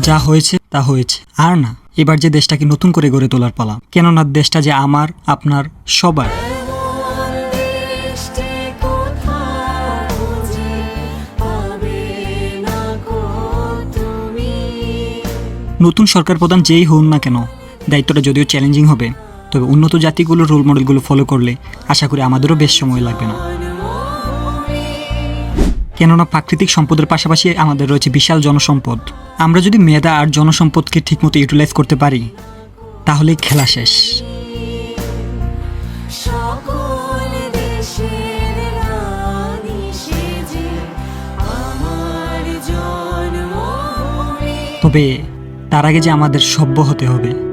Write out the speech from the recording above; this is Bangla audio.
যা হয়েছে তা হয়েছে। আর না, এবার যে দেশটাকে নতুন করে গড়ে তোলার পালা। কেননা দেশটা যে আমার, আপনার, সবার। নতুন সরকার প্রধান যেই হন না কেন, দায়িত্বটা যদিও চ্যালেঞ্জিং হবে, তবে উন্নত জাতিগুলোর রোল মডেলগুলো ফলো করলে আশা করি আমাদেরও বেশ সময় লাগবে না। কেননা প্রাকৃতিক সম্পদের পাশাপাশি আমাদের রয়েছে বিশাল জনসম্পদ। আমরা যদি মেধা আর জনসম্পদকে ঠিকমতো ইউটিলাইজ করতে পারি তাহলে খেলা শেষ। তবে তার আগে যে আমাদের সভ্য হতে হবে।